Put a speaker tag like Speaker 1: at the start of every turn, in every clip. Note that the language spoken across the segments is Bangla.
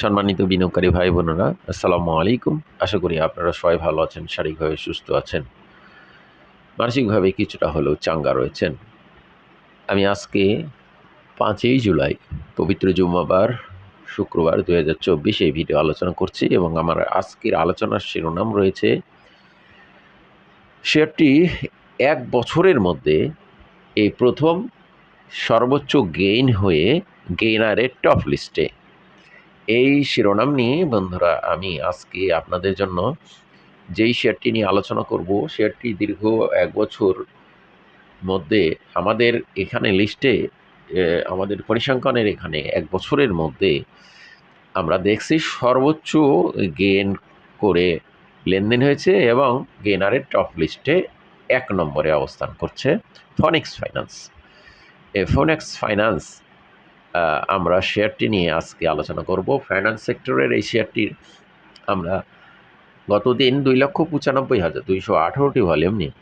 Speaker 1: সম্মানিত বিনিয়োগকারী ভাই বোনেরা, আসসালামু আলাইকুম। আশা করি আপনারা সবাই ভালো আছেন, শারীরিকভাবে সুস্থ আছেন। মানসিকভাবে কিছুটা হলেও চাঙ্গা রয়েছেন। আমি আজকে পাঁচই জুলাই, পবিত্র জুম্মাবার, শুক্রবার দু হাজার চব্বিশ ভিডিও আলোচনা করছি এবং আমার আজকের আলোচনার শিরোনাম রয়েছে শেয়ারটি এক বছরের মধ্যে এই প্রথম সর্বোচ্চ গেইন হয়ে গেইনারের টপ লিস্টে এই শিরোনাম নিয়ে বন্ধুরা আমি আজকে আপনাদের জন্য যেই শেয়ারটি নিয়ে আলোচনা করব, শেয়ারটি দীর্ঘ এক বছর মধ্যে আমাদের এখানে লিস্টে আমাদের পরিসংখ্যানের এখানে এক বছরের মধ্যে আমরা দেখছি সর্বোচ্চ গেন করে লেনদেন হয়েছে এবং গেনারের টপ লিস্টে এক নম্বরে অবস্থান করছে ফনিক্স ফাইন্যান্স এ ফোনেক্স ফাইন্যান্স আমরা শেয়ারটি নিয়ে আজকে আলোচনা করব। ফাইন্যান্স সেক্টরের এই শেয়ারটির আমরা গতদিন দুই লক্ষ পঁচানব্বই হাজার দুইশো আঠারোটি ভলিউম নিয়ে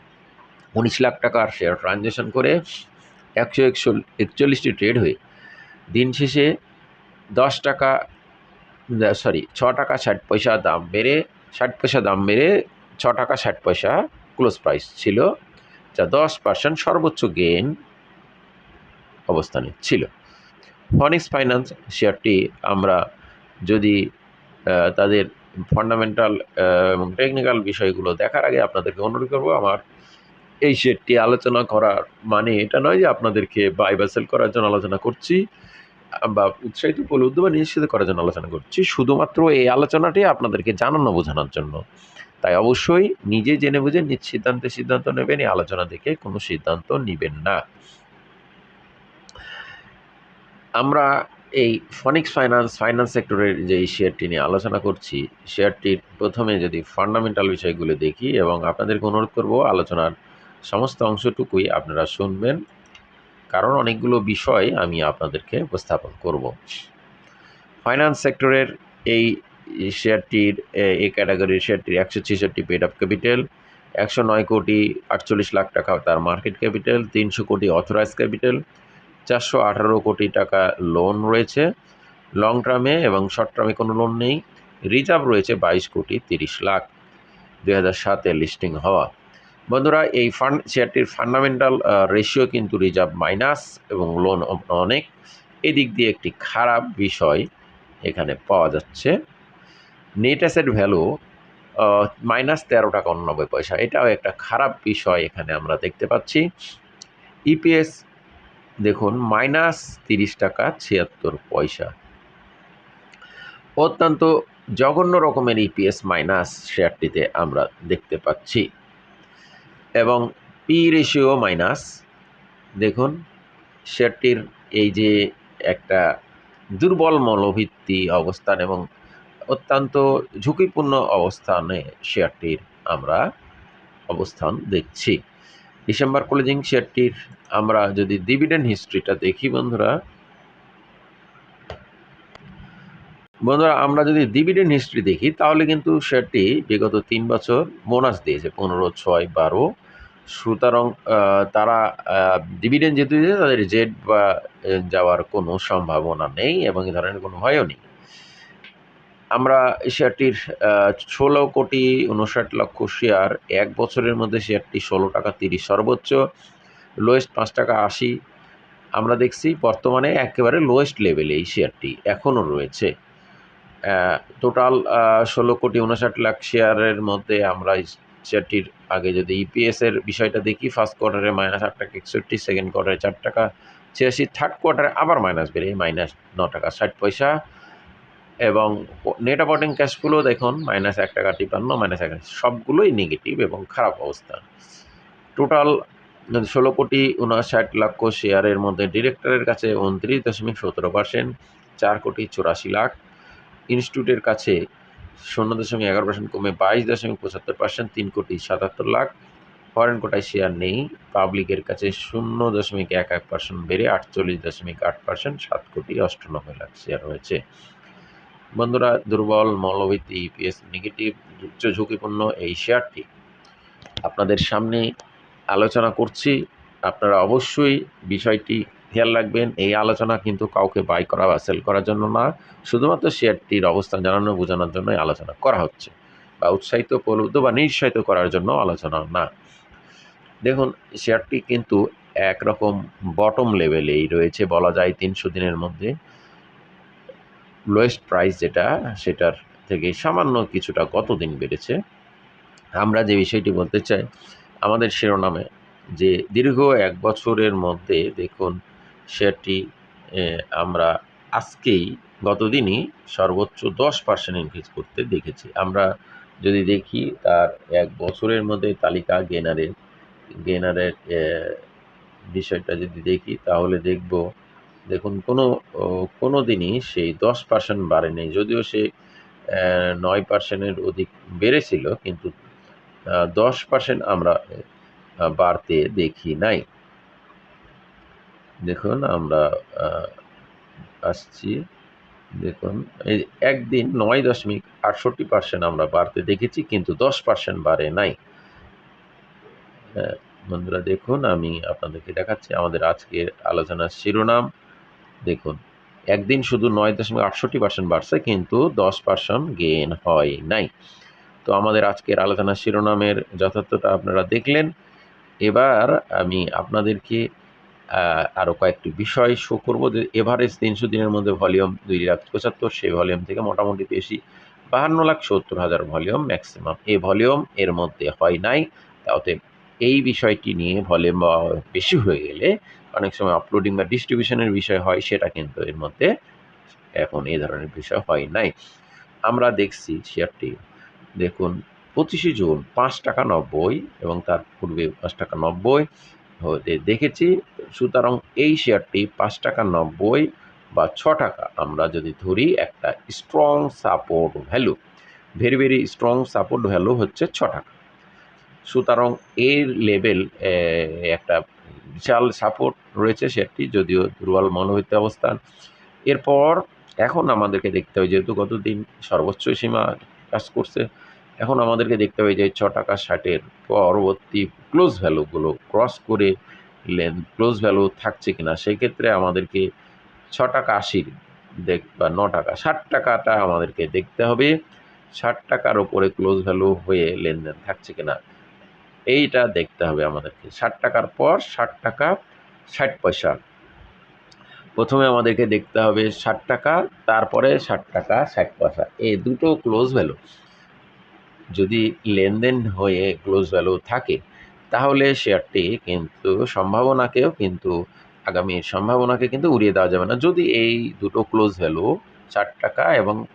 Speaker 1: উনিশ লাখ টাকার শেয়ার ট্রানজ্যাকশন করে একশো একশো একচল্লিশটি ট্রেড হয়ে দিন শেষে দশ টাকা সরি ছ টাকা ষাট পয়সা দাম বেড়ে ষাট পয়সা দাম বেড়ে ছ টাকা ষাট পয়সা ক্লোজ প্রাইস ছিল, যা দশ পার্সেন্ট সর্বোচ্চ গেইন অবস্থানে ছিল। ফনিক্স ফাইন্যান্স শেয়ারটি আমরা যদি তাদের ফান্ডামেন্টাল এবং টেকনিক্যাল বিষয়গুলো দেখার আগে আপনাদেরকে অনুরোধ করব, আমার এই শেয়ারটি আলোচনা করার মানে এটা নয় যে আপনাদেরকে বাই বা সেল করার জন্য আলোচনা করছি, বা উৎসাহিত প্রলুব্ধ বা নিশ্চিত করার জন্য আলোচনা করছি, শুধুমাত্র এই আলোচনাটি আপনাদেরকে জানানো বোঝানোর জন্য। তাই অবশ্যই নিজে জেনে বুঝে নিজ সিদ্ধান্তে সিদ্ধান্ত নেবেন, এই আলোচনা দেখে কোনো সিদ্ধান্ত নেবেন না। আমরা এই ফনিক্স ফাইন্যান্স ফাইন্যান্স সেক্টরের যে শেয়ারটি নিয়ে আলোচনা করছি শেয়ারটির প্রথমে যদি ফান্ডামেন্টাল বিষয়গুলো দেখি এবং আপনাদেরকে অনুরোধ করব, আলোচনার সমস্ত অংশটুকুই আপনারা শুনবেন। কারণ অনেকগুলো বিষয় আমি আপনাদেরকে উপস্থাপন করব। ফাইন্যান্স সেক্টরের এই শেয়ারটির এই ক্যাটাগরির শেয়ারটির একশো ছেষট্টি পেড অফ ক্যাপিটাল একশো নয় কোটি আটচল্লিশ লাখ টাকা তার মার্কেট ক্যাপিটাল তিনশো কোটি অথরাইজ ক্যাপিটাল চারশো আঠারো কোটি টাকা লোন রয়েছে। লং টার্মে এবং শর্ট টার্মে কোনো লোন নেই। রিজার্ভ রয়েছে বাইশ কোটি তিরিশ লাখ। দুই হাজার সাতে লিস্টিং হওয়া। বন্ধুরা, এই ফান্ড শেয়ারটির ফান্ডামেন্টাল রেশিও কিন্তু রিজার্ভ মাইনাস এবং লোন অনেক। এদিক দিয়ে একটি খারাপ বিষয় এখানে পাওয়া যাচ্ছে। নেট অ্যাসেট ভ্যালু মাইনাস তেরো টাকা উননব্বই পয়সা। এটাও একটা খারাপ বিষয় এখানে আমরা দেখতে পাচ্ছি। ইপিএস দেখুন, মাইনাস তিরিশ টাকা ছিয়াত্তর পয়সা। অত্যন্ত জঘন্য রকমের ইপিএস মাইনাস শেয়ারটিতে আমরা দেখতে পাচ্ছি। এবং পি রেশিও মাইনাস, দেখুন, শেয়ারটির এই যে একটা দুর্বল মনোভিত্তি অবস্থান এবং অত্যন্ত ঝুঁকিপূর্ণ অবস্থানে শেয়ারটির আমরা অবস্থান দেখছি। ডিসেম্বর ক্লোজিং শেয়ারটির আমরা যদি ডিভিডেন্ড হিস্ট্রিটা দেখি বন্ধুরা। বন্ধুরা, আমরা যদি ডিভিডেন্ড হিস্ট্রি দেখি, তাহলে কিন্তু শেয়ারটি বিগত তিন বছর বোনাস দিয়েছে, পনেরো, ছয়, বারো। সুতরাং তারা ডিভিডেন্ড যেহেতু তাদের জেড বা যাওয়ার কোনো সম্ভাবনা নেই এবং এ ধরনের কোনো ভয়ও নেই। আমরা শেয়ারটির ষোলো কোটি উনষাট লক্ষ শেয়ার, এক বছরের মধ্যে শেয়ারটি ষোলো টাকা তিরিশ সর্বোচ্চ লোয়েস্ট পাঁচ টাকা আশি। আমরা দেখছি বর্তমানে একেবারে লোয়েস্ট লেভেলে এই শেয়ারটি এখনও রয়েছে। টোটাল ষোলো কোটি উনষাট লাখ শেয়ারের মধ্যে আমরা শেয়ারটির আগে যদি ইপিএসের বিষয়টা দেখি ফার্স্ট কোয়ার্টারে মাইনাস আট টাকা একষট্টি সেকেন্ড কোয়ার্টারে চার টাকা ছিয়াশি থার্ড কোয়ার্টারে আবার মাইনাস বেড়ে মাইনাস ন টাকা ষাট পয়সা। এবং নেট অপারেটিং ক্যাশ ফ্লো দেখুন মাইনাস এক টাকা তিপান্ন মাইনাস এক সবগুলোই নেগেটিভ এবং খারাপ অবস্থা। টোটাল ষোলো কোটি উনষাট লক্ষ শেয়ারের মধ্যে ডিরেক্টরের কাছে উনত্রিশ দশমিক সতেরো পার্সেন্ট চার কোটি চুরাশি লাখ। ইনস্টিটিউটের কাছে শূন্য দশমিক এগারো পার্সেন্ট কমে বাইশ দশমিক পঁচাত্তর পার্সেন্ট তিন কোটি সাতাত্তর লাখ। ফরেন কোটায় শেয়ার নেই পাবলিকের কাছে শূন্য দশমিক এক এক পার্সেন্ট বেড়ে আটচল্লিশ দশমিক আট পার্সেন্ট সাত কোটি অষ্টানব্বই লাখ শেয়ার হয়েছে। বন্ধুরা, দুর্বল, মৌলভিত্তি ইপিএস নেগেটিভ উচ্চ ঝুঁকিপূর্ণ এই শেয়ারটি আপনাদের সামনে আলোচনা করছি। আপনারা অবশ্যই বিষয়টি খেয়াল রাখবেন, এই আলোচনা কিন্তু কাউকে বাই করা বা সেল করার জন্য না, শুধুমাত্র শেয়ারটির অবস্থান জানানো, বোঝানোর জন্য এই আলোচনা করা হচ্ছে বা উৎসাহিত, প্রলুব্ধ বা নিরুৎসাহিত করার জন্য আলোচনা না। দেখুন, শেয়ারটি কিন্তু একরকম বটম লেভেলেই রয়েছে বলা যায় তিনশো দিনের মধ্যে। লোয়েস্ট প্রাইস যেটা, সেটার থেকে সামান্য কিছুটা গত দিন বেড়েছে। আমরা যে বিষয়টি বলতে চাই, আমাদের শিরোনামে যে দীর্ঘ এক বছরের মধ্যে দেখুন, শেয়ারটি আমরা আজকেই গতদিনই সর্বোচ্চ দশ পার্সেন্ট ইনক্রিজ করতে দেখেছি। আমরা যদি দেখি, তার এক বছরের মধ্যে তালিকা গেনারের গেনারের বিষয়টা যদি দেখি, তাহলে দেখব দেখুন, কোনো কোনো দিনই সেই দশ পার্সেন্ট বাড়েনি যদিও সে নয় পার্সেন্টের অধিক বেড়েছিল, কিন্তু দশ পার্সেন্ট আমরা বাড়তে দেখি নাই। দেখুন, আমরা আসছি। দেখুন, এই একদিন নয় দশমিক আটষট্টি পার্সেন্ট আমরা বাড়তে দেখেছি, কিন্তু দশ পার্সেন্ট বাড়ে নাই। বন্ধুরা, দেখুন, আমি আপনাদেরকে দেখাচ্ছি আমাদের আজকের আলোচনার শিরোনাম। দেখুন, একদিন শুধু নয় দশমিক আটষট্টি পার্সেন্ট বাড়ছে, কিন্তু দশ পার্সেন্ট গেন হয় নাই। তো আমাদের আজকের আলোচনার শিরোনামের যথার্থতা আপনারা দেখলেন। এবার আমি আপনাদেরকে আরও কয়েকটি বিষয় শো করব। যে এভারেজ তিনশো দিনের মধ্যে ভলিউম দুই লাখ পঁচাত্তর, সেই ভলিউম থেকে মোটামুটি বেশি, বাহান্ন লাখ সত্তর হাজার ভলিউম ম্যাক্সিমাম এই ভলিউম এর মধ্যে হয় নাই, তাতে এই বিষয়টি নিয়ে ভলিউম বেশি হয়ে গেলে অনেক সময় আপলোডিং বা ডিস্ট্রিবিউশনের বিষয় হয়, সেটা কিন্তু এর মধ্যে এখন এই ধরনের বিষয় হয় নাই। আমরা দেখছি শেয়ারটি, দেখুন, পঁচিশে জুন, পাঁচ টাকা নব্বই এবং তার পূর্বে পাঁচ টাকা নব্বই। দেখেছি, সুতরাং এই শেয়ারটি পাঁচ টাকা নব্বই বা ছ টাকা, আমরা যদি ধরি, একটা strong support value very very strong support value হচ্ছে ছ টাকা। সুতরাং এর লেভেল একটা বিশাল সাপোর্ট রয়েছে সেটি, যদিও দুর্বল মনোভিত্ত অবস্থান। এরপর এখন আমাদেরকে দেখতে হবে, যেহেতু গতদিন সর্বোচ্চ সীমা কাজ করছে, এখন আমাদেরকে দেখতে হবে যে ছ টাকা ষাটের পরবর্তী ক্লোজ ভ্যালুগুলো ক্রস করে লেন ক্লোজ ভ্যালু থাকছে কিনা সেই ক্ষেত্রে আমাদেরকে ছ টাকা আশির দেখ, বা ন টাকা ষাট টাকাটা আমাদেরকে দেখতে হবে ষাট টাকার ওপরে ক্লোজ ভ্যালু হয়ে লেনদেন থাকছে কিনা। এইটা দেখতে হবে আমাদেরকে। ষাট টাকার পর ষাট টাকা, ষাট পয়সা। প্রথমে আমাদেরকে দেখতে হবে ষাট টাকা, তারপরে ষাট টাকা, ষাট পয়সা। এই দুটো ক্লোজ ভ্যালু যদি লেনদেন হয়ে ক্লোজ ভ্যালু থাকে, তাহলে শেয়ারটি কিন্তু সম্ভাবনাকেও কিন্তু আগামী সম্ভাবনাকে কিন্তু উড়িয়ে দেওয়া যাবে না। যদি এই দুটো ক্লোজ ভ্যালু চার টাকা এবং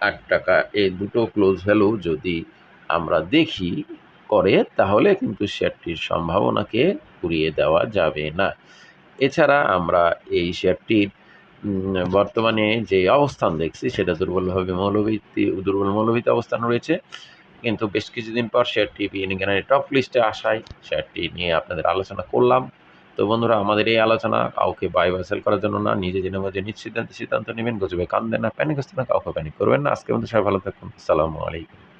Speaker 1: আট টাকা, এই দুটো ক্লোজ ভ্যালু যদি আমরা দেখি করে, তাহলে কিন্তু শেয়ারটির সম্ভাবনাকে উড়িয়ে দেওয়া যাবে না। এছাড়া আমরা এই শেয়ারটির বর্তমানে যে অবস্থান দেখছি, সেটা দুর্বলভাবে মৌলভিত্তি, দুর্বল মৌলভিত্তি অবস্থান রয়েছে। কিন্তু বেশ কিছুদিন পর শেয়ারটি বিএনএর টপ লিস্টে আসায় শেয়ারটি নিয়ে আপনাদের আলোচনা করলাম। তো বন্ধুরা, আমাদের এই আলোচনা কাউকে বাই বা সেল করার জন্য না, নিজে জেনে বুঝে নিজ সিদ্ধান্ত সিদ্ধান্ত নেবেন। গজবে কান দেন না প্যানিক হচ্ছে না, কাউকে প্যানিক করবেন না। আজকে মধ্যে সবাই ভালো থাকুন। আসসালামু আলাইকুম।